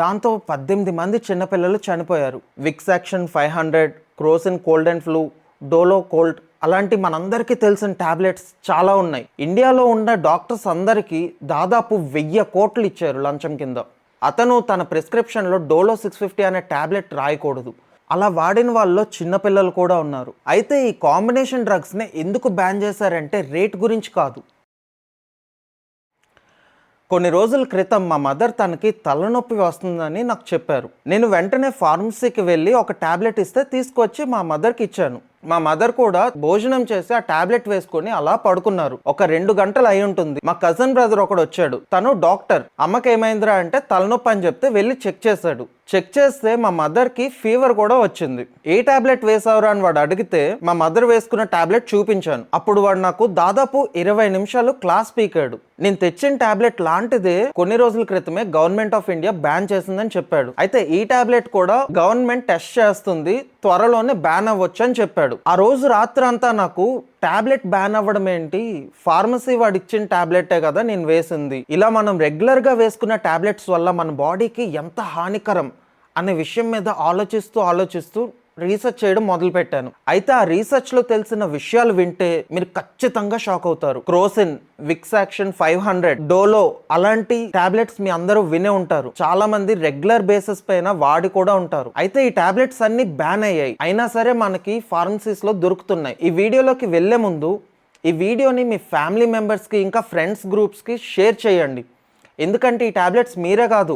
దాంతో పద్దెనిమిది మంది చిన్నపిల్లలు చనిపోయారు. Vicks Action five hundred Crocin cold and flu Dolo cold అలాంటి మనందరికీ తెలిసిన టాబ్లెట్స్ చాలా ఉన్నాయి. ఇండియాలో ఉన్న డాక్టర్స్ అందరికీ దాదాపు వెయ్యి కోట్లు ఇచ్చారు లంచం కింద. అతను తన ప్రిస్క్రిప్షన్లో డోలో సిక్స్ ఫిఫ్టీ అనే టాబ్లెట్ రాయకూడదు. అలా వాడిన వాళ్ళలో చిన్నపిల్లలు కూడా ఉన్నారు. అయితే ఈ కాంబినేషన్ డ్రగ్స్ని ఎందుకు బ్యాన్ చేశారంటే రేట్ గురించి కాదు. కొన్ని రోజుల క్రితం మా మదర్ తనకి తలనొప్పి వస్తుందని నాకు చెప్పారు. నేను వెంటనే ఫార్మసీకి వెళ్ళి ఒక టాబ్లెట్ ఇస్తే తీసుకొచ్చి మా మదర్కి ఇచ్చాను. మా మదర్ కూడా భోజనం చేసి ఆ టాబ్లెట్ వేసుకొని అలా పడుకున్నారు. ఒక రెండు గంటలు అయి ఉంటుంది. మా కజన్ బ్రదర్ ఒకడు వచ్చాడు. తను డాక్టర్. అమ్మకి ఏమైందిరా అంటే తలనొప్పి అని చెప్తే వెళ్ళి చెక్ చేశాడు. చెక్ చేస్తే మా మదర్కి ఫీవర్ కూడా వచ్చింది. ఏ టాబ్లెట్ వేసావురా అని వాడు అడిగితే మా మదర్ వేసుకున్న టాబ్లెట్ చూపించాను. అప్పుడు వాడు నాకు దాదాపు ఇరవై నిమిషాలు క్లాస్ పీకాడు. నేను తెచ్చిన టాబ్లెట్ లాంటిదే కొన్ని రోజుల క్రితమే గవర్నమెంట్ ఆఫ్ ఇండియా బ్యాన్ చేసిందని చెప్పాడు. అయితే ఈ టాబ్లెట్ కూడా గవర్నమెంట్ టెస్ట్ చేస్తుంది. త్వరలోనే బ్యాన్ అవ్వచ్చు అని చెప్పాడు. ఆ రోజు రాత్రి అంతా నాకు టాబ్లెట్ బ్యాన్ అవ్వడం ఏంటి? ఫార్మసీ వాడు ఇచ్చిన టాబ్లెటే కదా నేను వేసింది. ఇలా మనం రెగ్యులర్గా వేసుకున్న టాబ్లెట్స్ వల్ల మన బాడీకి ఎంత హానికరం అనే విషయం మీద ఆలోచిస్తూ ఆలోచిస్తూ రీసెర్చ్ చేయడం మొదలు పెట్టాను అయితే ఆ రీసెర్చ్లో తెలిసిన విషయాలు వింటే మీరు ఖచ్చితంగా షాక్ అవుతారు. Crocin Vicks Action five hundred Dolo అలాంటి టాబ్లెట్స్ మీ అందరూ వినే ఉంటారు. చాలా మంది రెగ్యులర్ బేసిస్ పైన వాడి కూడా ఉంటారు. అయితే ఈ టాబ్లెట్స్ అన్ని బ్యాన్ అయ్యాయి. అయినా సరే మనకి ఫార్మసీస్లో దొరుకుతున్నాయి. ఈ వీడియోలోకి వెళ్ళే ముందు ఈ వీడియోని మీ ఫ్యామిలీ మెంబర్స్కి ఇంకా ఫ్రెండ్స్ గ్రూప్స్కి షేర్ చేయండి. ఎందుకంటే ఈ టాబ్లెట్స్ మీరే కాదు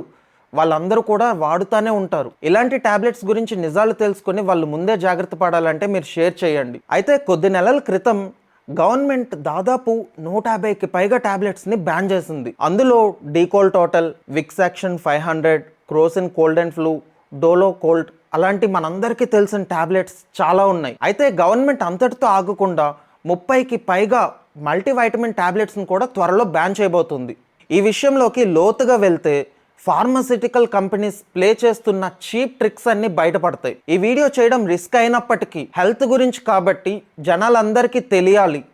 వాళ్ళందరూ కూడా వాడుతూనే ఉంటారు. ఇలాంటి టాబ్లెట్స్ గురించి నిజాలు తెలుసుకొని వాళ్ళు ముందే జాగ్రత్త పడాలంటే మీరు షేర్ చేయండి. అయితే కొద్ది నెలల క్రితం గవర్నమెంట్ దాదాపు నూట యాభైకి పైగా టాబ్లెట్స్ని బ్యాన్ చేసింది. అందులో D'Cold Total Vicks Action five hundred Crocin cold and flu Dolo cold అలాంటి మనందరికీ తెలిసిన టాబ్లెట్స్ చాలా ఉన్నాయి. అయితే గవర్నమెంట్ అంతటితో ఆగకుండా ముప్పైకి పైగా మల్టీవైటమిన్ టాబ్లెట్స్ని కూడా త్వరలో బ్యాన్ చేయబోతుంది. ఈ విషయంలోకి లోతుగా వెళ్తే ఫార్మసిటికల్ కంపెనీస్ ప్లే చేస్తున్న చీప్ ట్రిక్స్ అన్ని బయటపడతాయి. ఈ వీడియో చేయడం రిస్క్ అయినప్పటికీ హెల్త్ గురించి కాబట్టి జనాలందరికీ తెలియాలి.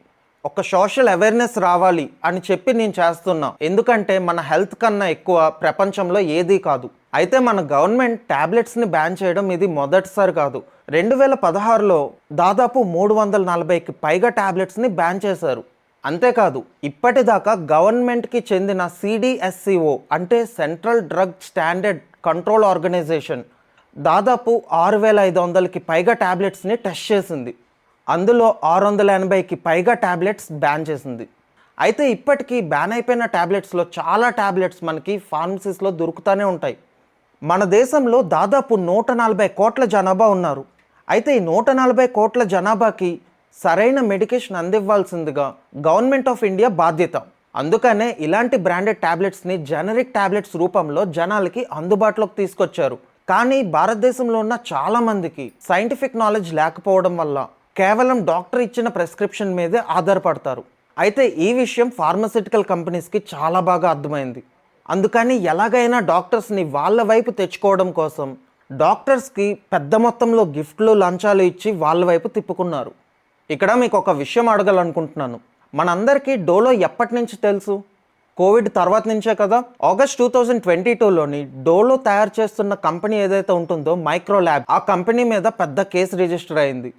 ఒక సోషల్ అవేర్నెస్ రావాలి అని చెప్పి నేను చేస్తున్నా. ఎందుకంటే మన హెల్త్ కన్నా ఎక్కువ ప్రపంచంలో ఏదీ కాదు. అయితే మన గవర్నమెంట్ ట్యాబ్లెట్స్ని బ్యాన్ చేయడం ఇది మొదటిసారి కాదు. రెండు వేల పదహారులో దాదాపు మూడు వందల నలభైకి పైగా ట్యాబ్లెట్స్ని బ్యాన్ చేశారు. అంతేకాదు ఇప్పటిదాకా గవర్నమెంట్కి చెందిన సిడిఎస్సిఓ అంటే central drug standard control organisation దాదాపు ఆరు వేల ఐదు వందలకి పైగా టాబ్లెట్స్ని టెస్ట్ చేసింది. అందులో ఆరు వందల ఎనభైకి పైగా టాబ్లెట్స్ బ్యాన్ చేసింది. అయితే ఇప్పటికీ బ్యాన్ అయిపోయిన టాబ్లెట్స్లో చాలా టాబ్లెట్స్ మనకి ఫార్మసీస్లో దొరుకుతూనే ఉంటాయి. మన దేశంలో దాదాపు నూట నలభై కోట్ల జనాభా ఉన్నారు. అయితే ఈ నూట నలభై కోట్ల జనాభాకి సరైన మెడికేషన్ అందివ్వాల్సిందిగా గవర్నమెంట్ ఆఫ్ ఇండియా బాధ్యత. అందుకనే ఇలాంటి బ్రాండెడ్ ట్యాబ్లెట్స్ని జనరిక్ ట్యాబ్లెట్స్ రూపంలో జనాలకి అందుబాటులోకి తీసుకొచ్చారు. కానీ భారతదేశంలో ఉన్న చాలామందికి సైంటిఫిక్ నాలెడ్జ్ లేకపోవడం వల్ల కేవలం డాక్టర్ ఇచ్చిన ప్రిస్క్రిప్షన్ మీదే ఆధారపడతారు. అయితే ఈ విషయం ఫార్మసిటికల్ కంపెనీస్కి చాలా బాగా అర్థమైంది. అందుకని ఎలాగైనా డాక్టర్స్ని వాళ్ళ వైపు తెచ్చుకోవడం కోసం డాక్టర్స్కి పెద్ద మొత్తంలో గిఫ్ట్లు లంచాలు ఇచ్చి వాళ్ళ వైపు తిప్పుకున్నారు. ఇక్కడ మీకు ఒక విషయం అడగాలనుకుంటున్నాను. మనందరికీ డోలో ఎప్పటి నుంచి తెలుసు? కోవిడ్ తర్వాత నుంచే కదా? ఆగస్ట్ టూ థౌజండ్ ట్వంటీ టూలోని డోలో తయారు చేస్తున్న కంపెనీ ఏదైతే ఉంటుందో మైక్రో ల్యాబ్ ఆ కంపెనీ మీద పెద్ద కేసు రిజిస్టర్ అయింది.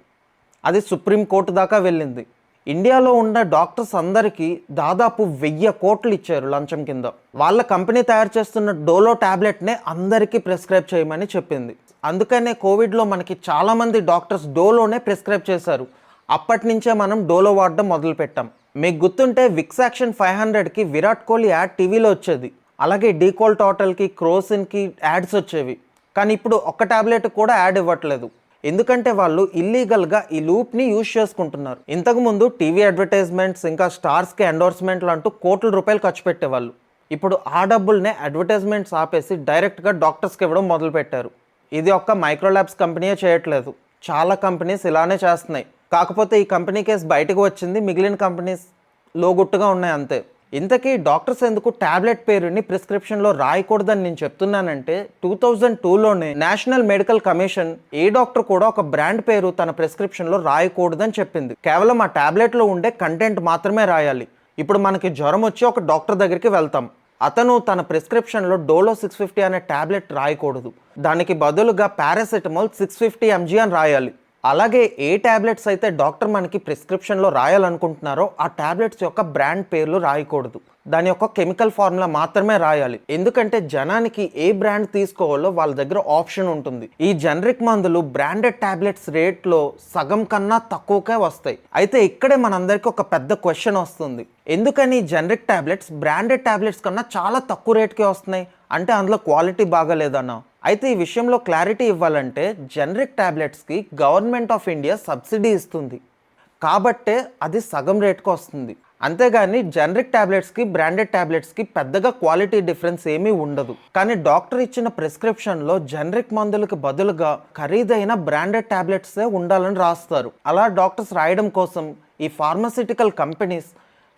అది సుప్రీం కోర్టు దాకా వెళ్ళింది. ఇండియాలో ఉన్న డాక్టర్స్ అందరికీ దాదాపు వెయ్యి కోట్లు ఇచ్చారు లంచం కింద. వాళ్ళ కంపెనీ తయారు చేస్తున్న డోలో టాబ్లెట్నే అందరికీ ప్రిస్క్రైబ్ చేయమని చెప్పింది. అందుకనే కోవిడ్లో మనకి చాలామంది డాక్టర్స్ డోలోనే ప్రిస్క్రైబ్ చేశారు. అప్పటి నుంచే మనం డోలో వాడడం మొదలుపెట్టాం మీకు గుర్తుంటే విక్స్ యాక్షన్ ఫైవ్ హండ్రెడ్కి విరాట్ కోహ్లీ యాడ్ టీవీలో వచ్చేది. అలాగే డీకోల్ టోటల్కి క్రోసిన్కి యాడ్స్ వచ్చేవి. కానీ ఇప్పుడు ఒక్క టాబ్లెట్ కూడా యాడ్ ఇవ్వట్లేదు. ఎందుకంటే వాళ్ళు ఇల్లీగల్గా ఈ లూప్ని యూజ్ చేసుకుంటున్నారు. ఇంతకుముందు టీవీ అడ్వర్టైజ్మెంట్స్ ఇంకా స్టార్స్కి ఎండోర్స్మెంట్లు అంటూ కోట్ల రూపాయలు ఖర్చు పెట్టేవాళ్ళు. ఇప్పుడు ఆ డబ్బుల్నే అడ్వర్టైజ్మెంట్స్ ఆపేసి డైరెక్ట్గా డాక్టర్స్కి ఇవ్వడం మొదలుపెట్టారు. ఇది ఒక్క మైక్రోలాబ్స్ కంపెనీయే చేయట్లేదు. చాలా కంపెనీస్ ఇలానే చేస్తున్నాయి. కాకపోతే ఈ కంపెనీ కేసు బయటకు వచ్చింది. మిగిలిన కంపెనీస్ లోగుట్టుగా ఉన్నాయి అంతే. ఇంతకీ డాక్టర్స్ ఎందుకు ట్యాబ్లెట్ పేరుని ప్రిస్క్రిప్షన్లో రాయకూడదని నేను చెప్తున్నానంటే టూ థౌజండ్ టూలోనే నేషనల్ మెడికల్ కమిషన్ ఏ డాక్టర్ కూడా ఒక బ్రాండ్ పేరు తన ప్రిస్క్రిప్షన్లో రాయకూడదని చెప్పింది. కేవలం ఆ ట్యాబ్లెట్లో ఉండే కంటెంట్ మాత్రమే రాయాలి. ఇప్పుడు మనకి జ్వరం వచ్చి ఒక డాక్టర్ దగ్గరికి వెళ్తాం. అతను తన ప్రిస్క్రిప్షన్లో డోలో సిక్స్ ఫిఫ్టీ అనే ట్యాబ్లెట్ రాయకూడదు. దానికి బదులుగా పారాసెటమాల్ సిక్స్ ఫిఫ్టీ ఎంజీ అని రాయాలి. అలాగే ఏ ట్యాబ్లెట్స్ అయితే డాక్టర్ మనకి ప్రిస్క్రిప్షన్లో రాయాలనుకుంటున్నారో ఆ ట్యాబ్లెట్స్ యొక్క బ్రాండ్ పేర్లు రాయకూడదు. దాని యొక్క కెమికల్ ఫార్ములా మాత్రమే రాయాలి. ఎందుకంటే జనానికి ఏ బ్రాండ్ తీసుకోవాలో వాళ్ళ దగ్గర ఆప్షన్ ఉంటుంది. ఈ జనరిక్ మందులు బ్రాండెడ్ ట్యాబ్లెట్స్ రేట్లో సగం కన్నా తక్కువకే వస్తాయి. అయితే ఇక్కడే మనందరికీ ఒక పెద్ద క్వశ్చన్ వస్తుంది. ఎందుకని జనరిక్ ట్యాబ్లెట్స్ బ్రాండెడ్ ట్యాబ్లెట్స్ కన్నా చాలా తక్కువ రేట్కే వస్తున్నాయి? అంటే అందులో క్వాలిటీ బాగాలేదన్నా? అయితే ఈ విషయంలో క్లారిటీ ఇవ్వాలంటే జనరిక్ ట్యాబ్లెట్స్కి గవర్నమెంట్ ఆఫ్ ఇండియా సబ్సిడీ ఇస్తుంది. కాబట్టే అది సగం రేట్కి వస్తుంది. అంతేగాని జనరిక్ ట్యాబ్లెట్స్కి బ్రాండెడ్ ట్యాబ్లెట్స్కి పెద్దగా క్వాలిటీ డిఫరెన్స్ ఏమీ ఉండదు. కానీ డాక్టర్ ఇచ్చిన ప్రిస్క్రిప్షన్లో జనరిక్ మందులకు బదులుగా ఖరీదైన బ్రాండెడ్ ట్యాబ్లెట్సే ఉండాలని రాస్తారు. అలా డాక్టర్స్ రాయడం కోసం ఈ ఫార్మసిటికల్ కంపెనీస్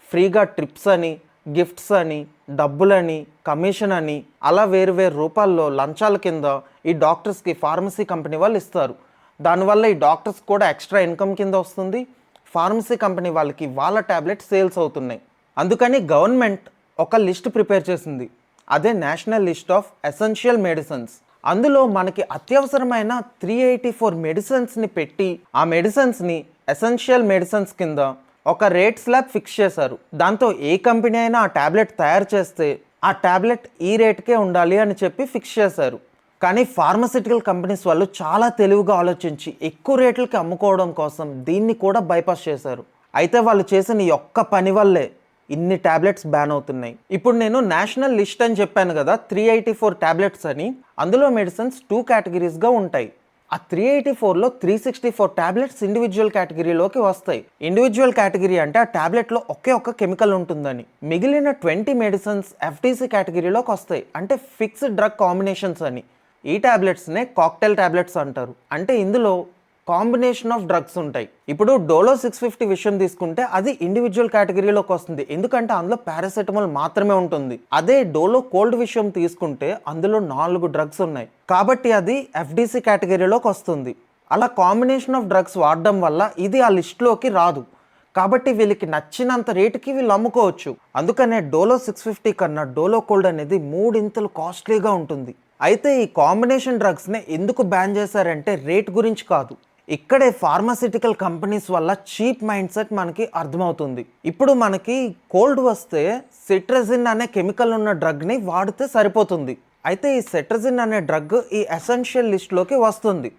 ఫ్రీగా ట్రిప్స్ అని గిఫ్ట్స్ అని డబ్బులని కమిషన్ అని అలా వేరు వేరు రూపాల్లో లంచాల కింద ఈ డాక్టర్స్కి ఫార్మసీ కంపెనీ వాళ్ళు ఇస్తారు. దానివల్ల ఈ డాక్టర్స్ కూడా ఎక్స్ట్రా ఇన్కమ్ కింద వస్తుంది. ఫార్మసీ కంపెనీ వాళ్ళకి వాళ్ళ ట్యాబ్లెట్ సేల్స్ అవుతున్నాయి. అందుకని గవర్నమెంట్ ఒక లిస్ట్ ప్రిపేర్ చేసింది. అదే national list of essential medicines. అందులో మనకి అత్యవసరమైన త్రీ ఎయిటీ ఫోర్ మెడిసిన్స్ని పెట్టి ఆ మెడిసిన్స్ని ఎసెన్షియల్ మెడిసిన్స్ కింద ఒక రేట్ స్లాబ్ ఫిక్స్ చేశారు. దాంతో ఏ కంపెనీ అయినా ఆ ట్యాబ్లెట్ తయారు చేస్తే ఆ ట్యాబ్లెట్ ఈ రేట్కే ఉండాలి అని చెప్పి ఫిక్స్ చేశారు. కానీ ఫార్మసిటికల్ కంపెనీస్ వాళ్ళు చాలా తెలివిగా ఆలోచించి ఎక్కువ రేట్లకి అమ్ముకోవడం కోసం దీన్ని కూడా బైపాస్ చేశారు. అయితే వాళ్ళు చేసిన ఈ ఒక్క పని వల్లే ఇన్ని ట్యాబ్లెట్స్ బ్యాన్ అవుతున్నాయి. ఇప్పుడు నేను నేషనల్ లిస్ట్ అని చెప్పాను కదా త్రీ ఎయిటీ ఫోర్ ట్యాబ్లెట్స్ అని. అందులో మెడిసిన్స్ టూ కేటగిరీస్గా ఉంటాయి. ఆ త్రీ ఎయిటీ ఫోర్లో three sixty four tablets individual కేటగిరీలోకి వస్తాయి. ఇండివిజువల్ కేటగిరీ అంటే ఆ ట్యాబ్లెట్లో ఒకే ఒక్క కెమికల్ ఉంటుందని. మిగిలిన ట్వంటీ మెడిసిన్స్ ఎఫ్టీసీ కేటగిరీలోకి వస్తాయి. అంటే ఫిక్స్డ్ డ్రగ్ కాంబినేషన్స్ అని. ఈ ట్యాబ్లెట్స్నే కాక్టైల్ ట్యాబ్లెట్స్ అంటారు. అంటే ఇందులో కాంబినేషన్ ఆఫ్ డ్రగ్స్ ఉంటాయి. ఇప్పుడు డోలో సిక్స్ ఫిఫ్టీ విషయం తీసుకుంటే అది ఇండివిజువల్ కేటగిరీలోకి వస్తుంది. ఎందుకంటే అందులో పారాసెటమాల్ మాత్రమే ఉంటుంది. అదే డోలో కోల్డ్ విషయం తీసుకుంటే అందులో నాలుగు డ్రగ్స్ ఉన్నాయి. కాబట్టి అది ఎఫ్డిసి కేటగిరీలోకి వస్తుంది. అలా కాంబినేషన్ ఆఫ్ డ్రగ్స్ వాడడం వల్ల ఇది ఆ లిస్టులోకి రాదు. కాబట్టి వీళ్ళకి నచ్చినంత రేటుకి వీళ్ళు అమ్ముకోవచ్చు. అందుకనే డోలో సిక్స్ ఫిఫ్టీ కన్నా డోలో కోల్డ్ అనేది మూడింతలు కాస్ట్లీగా ఉంటుంది. అయితే ఈ కాంబినేషన్ డ్రగ్స్ని ఎందుకు బ్యాన్ చేశారంటే రేట్ గురించి కాదు. ఇక్కడే ఫార్మాసిటికల్ కంపెనీస్ వల్ల చీప్ మైండ్ సెట్ మనకి అర్థమవుతుంది. ఇప్పుడు మనకి కోల్డ్ వస్తే సిట్రజిన్ అనే కెమికల్ ఉన్న డ్రగ్ని వాడితే సరిపోతుంది. అయితే ఈ సెట్రజిన్ అనే డ్రగ్ ఈ ఎసెన్షియల్ లిస్ట్లోకి వస్తుంది.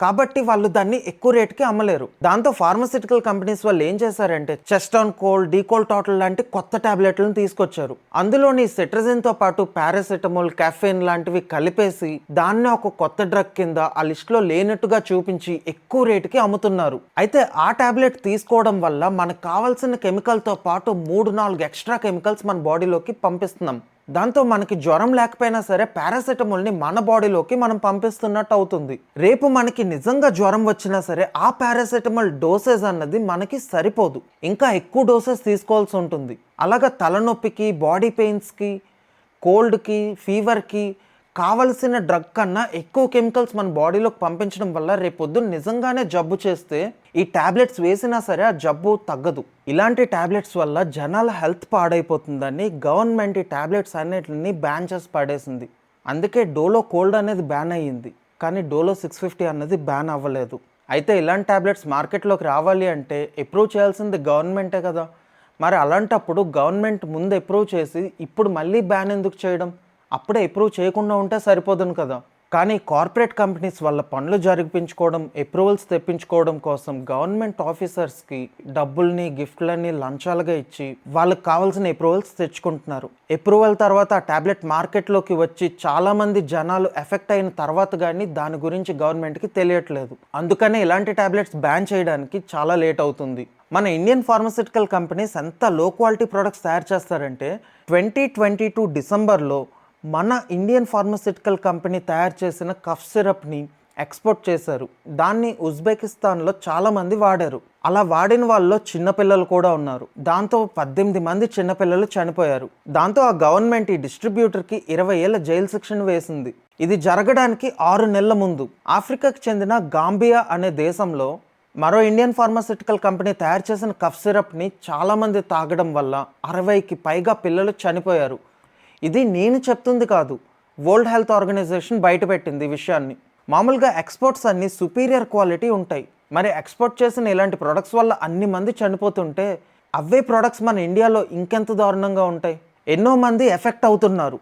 కాబట్టి వాళ్ళు దాన్ని ఎక్కువ రేట్కి అమ్మలేరు. దాంతో ఫార్మసిటికల్ కంపెనీస్ వాళ్ళు ఏం చేశారంటే చెస్టాన్ కోల్ కోల్డ్ డీకోల్ టాటల్ లాంటి కొత్త టాబ్లెట్లను తీసుకొచ్చారు. అందులోని సెట్రజిన్తో పాటు పారాసెటమాల్ కెఫెన్ లాంటివి కలిపేసి దాన్ని ఒక కొత్త డ్రగ్ కింద ఆ లిస్ట్లో లేనట్టుగా చూపించి ఎక్కువ రేటుకి అమ్ముతున్నారు. అయితే ఆ టాబ్లెట్ తీసుకోవడం వల్ల మనకు కావాల్సిన కెమికల్తో పాటు మూడు నాలుగు ఎక్స్ట్రా కెమికల్స్ మన బాడీలోకి పంపిస్తున్నాం. దాంతో మనకి జ్వరం లేకపోయినా సరే పారాసెటమాల్ని మన బాడీలోకి మనం పంపిస్తున్నట్టు అవుతుంది. రేపు మనకి నిజంగా జ్వరం వచ్చినా సరే ఆ పారాసెటమాల్ డోసేజ్ అన్నది మనకి సరిపోదు. ఇంకా ఎక్కువ డోసెస్ తీసుకోవాల్సి ఉంటుంది. అలాగా తలనొప్పికి బాడీ పెయిన్స్కి కోల్డ్కి ఫీవర్కి కావలసిన డ్రగ్ కన్నా ఎక్కువ కెమికల్స్ మన బాడీలోకి పంపించడం వల్ల రేపొద్దున నిజంగానే జబ్బు చేస్తే ఈ టాబ్లెట్స్ వేసినా సరే ఆ జబ్బు తగ్గదు. ఇలాంటి టాబ్లెట్స్ వల్ల జనాల హెల్త్ పాడైపోతుందని గవర్నమెంట్ ఈ టాబ్లెట్స్ అన్నిటిని బ్యాన్ చేసి పాడేసింది. అందుకే డోలో కోల్డ్ అనేది బ్యాన్ అయ్యింది. కానీ డోలో సిక్స్ ఫిఫ్టీ అన్నది బ్యాన్ అవ్వలేదు. అయితే ఇలాంటి టాబ్లెట్స్ మార్కెట్లోకి రావాలి అంటే అప్రూవ్ చేయాల్సింది గవర్నమెంటే కదా. మరి అలాంటప్పుడు గవర్నమెంట్ ముందు అప్రూవ్ చేసి ఇప్పుడు మళ్ళీ బ్యాన్ ఎందుకు చేయడం? అప్పుడే అప్రూవ్ చేయకుండా ఉంటే సరిపోదును కదా. కానీ కార్పొరేట్ కంపెనీస్ వాళ్ళ పనులు జరిపించుకోవడం అప్రూవల్స్ తెప్పించుకోవడం కోసం గవర్నమెంట్ ఆఫీసర్స్కి డబ్బుల్ని గిఫ్ట్లని లంచాలుగా ఇచ్చి వాళ్ళకి కావాల్సిన అప్రూవల్స్ తెచ్చుకుంటున్నారు. అప్రూవల్ తర్వాత ఆ ట్యాబ్లెట్ మార్కెట్లోకి వచ్చి చాలామంది జనాలు ఎఫెక్ట్ అయిన తర్వాత కానీ దాని గురించి గవర్నమెంట్కి తెలియట్లేదు. అందుకనే ఇలాంటి ట్యాబ్లెట్స్ బ్యాన్ చేయడానికి చాలా లేట్ అవుతుంది. మన ఇండియన్ ఫార్మసిటికల్ కంపెనీస్ ఎంత లో క్వాలిటీ ప్రొడక్ట్స్ తయారు చేస్తారంటే ట్వంటీ ట్వంటీ టూ డిసెంబర్లో మన ఇండియన్ ఫార్మస్యూటికల్ కంపెనీ తయారు చేసిన కఫ్ సిరప్ని ఎక్స్పోర్ట్ చేశారు. దాన్ని ఉజ్బెకిస్తాన్లో చాలామంది వాడారు. అలా వాడిన వాళ్ళలో చిన్నపిల్లలు కూడా ఉన్నారు. దాంతో పద్దెనిమిది మంది చిన్నపిల్లలు చనిపోయారు. దాంతో ఆ గవర్నమెంట్ ఈ డిస్ట్రిబ్యూటర్కి ఇరవై ఏళ్ళ జైలు శిక్షణ వేసింది. ఇది జరగడానికి ఆరు నెలల ముందు. ఆఫ్రికాకు చెందిన గాంబియా అనే దేశంలో మరో ఇండియన్ ఫార్మాసిటికల్ కంపెనీ తయారు చేసిన కఫ్ సిరప్ని చాలామంది తాగడం వల్ల అరవైకి పైగా పిల్లలు చనిపోయారు. ఇది నేను చెప్తుంది కాదు. వరల్డ్ హెల్త్ ఆర్గనైజేషన్ బయటపెట్టింది ఈ విషయాన్ని. మామూలుగా ఎక్స్పోర్ట్స్ అన్ని సుపీరియర్ క్వాలిటీ ఉంటాయి. మరి ఎక్స్పోర్ట్ చేసిన ఇలాంటి ప్రొడక్ట్స్ వల్ల అన్ని మంది చనిపోతుంటే అవే ప్రొడక్ట్స్ మన ఇండియాలో ఇంకెంత దారుణంగా ఉంటాయి? ఎన్నో మంది ఎఫెక్ట్ అవుతున్నారు.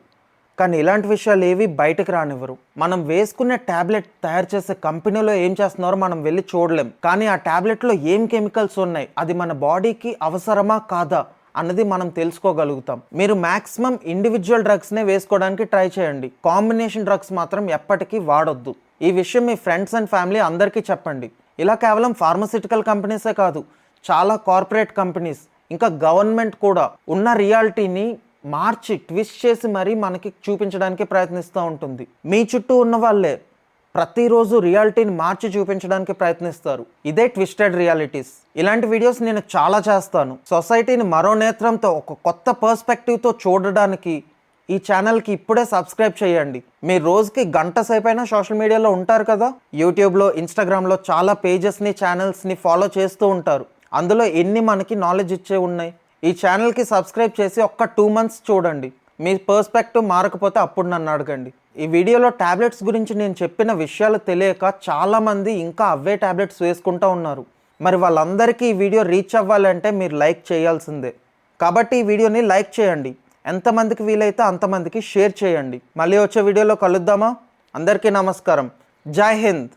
కానీ ఇలాంటి విషయాలు ఏవి బయటకు రానివ్వరు. మనం వేసుకునే ట్యాబ్లెట్ తయారు చేసే కంపెనీలో ఏం చేస్తున్నారో మనం వెళ్ళి చూడలేం. కానీ ఆ ట్యాబ్లెట్లో ఏం కెమికల్స్ ఉన్నాయి? అది మన బాడీకి అవసరమా కాదా? అన్నది మనం తెలుసుకోగలుగుతాం. మీరు మ్యాక్సిమం ఇండివిజువల్ డ్రగ్స్నే వేసుకోవడానికి ట్రై చేయండి. కాంబినేషన్ డ్రగ్స్ మాత్రం ఎప్పటికీ వాడొద్దు. ఈ విషయం మీ ఫ్రెండ్స్ అండ్ ఫ్యామిలీ అందరికీ చెప్పండి. ఇలా కేవలం ఫార్మసిటికల్ కంపెనీసే కాదు చాలా కార్పొరేట్ కంపెనీస్ ఇంకా గవర్నమెంట్ కూడా ఉన్న రియాలిటీని మార్చి ట్విస్ట్ చేసి మరీ మనకి చూపించడానికి ప్రయత్నిస్తూ ఉంటుంది. మీ చుట్టూ ఉన్న వాళ్ళే ప్రతిరోజు రియాలిటీని మార్చి చూపించడానికి ప్రయత్నిస్తారు. ఇదే ట్విస్టెడ్ రియాలిటీస్. ఇలాంటి వీడియోస్ నేను చాలా చేస్తాను. సొసైటీని మరో నేత్రంతో ఒక కొత్త పర్స్పెక్టివ్తో చూడడానికి ఈ ఛానల్కి ఇప్పుడే సబ్స్క్రైబ్ చేయండి. మీరు రోజుకి గంట సేపైనా సోషల్ మీడియాలో ఉంటారు కదా? యూట్యూబ్లో ఇన్స్టాగ్రామ్లో చాలా పేజెస్ని ఛానల్స్ని ఫాలో చేస్తూ ఉంటారు. అందులో ఎన్ని మనకి నాలెడ్జ్ ఇచ్చే ఉన్నాయి? ఈ ఛానల్కి సబ్స్క్రైబ్ చేసి ఒక్క టూ మంత్స్ చూడండి. మీ పర్స్పెక్టివ్ మారకపోతే అప్పుడు నన్ను అడగండి. ఈ వీడియోలో ట్యాబ్లెట్స్ గురించి నేను చెప్పిన విషయాలు తెలియక చాలామంది ఇంకా అవే టాబ్లెట్స్ వేసుకుంటూ ఉన్నారు. మరి వాళ్ళందరికీ ఈ వీడియో రీచ్ అవ్వాలంటే మీరు లైక్ చేయాల్సిందే. కాబట్టి ఈ వీడియోని లైక్ చేయండి. ఎంతమందికి వీలైతే అంతమందికి షేర్ చేయండి. మళ్ళీ వచ్చే వీడియోలో కలుద్దామా? అందరికీ నమస్కారం. జై హింద్.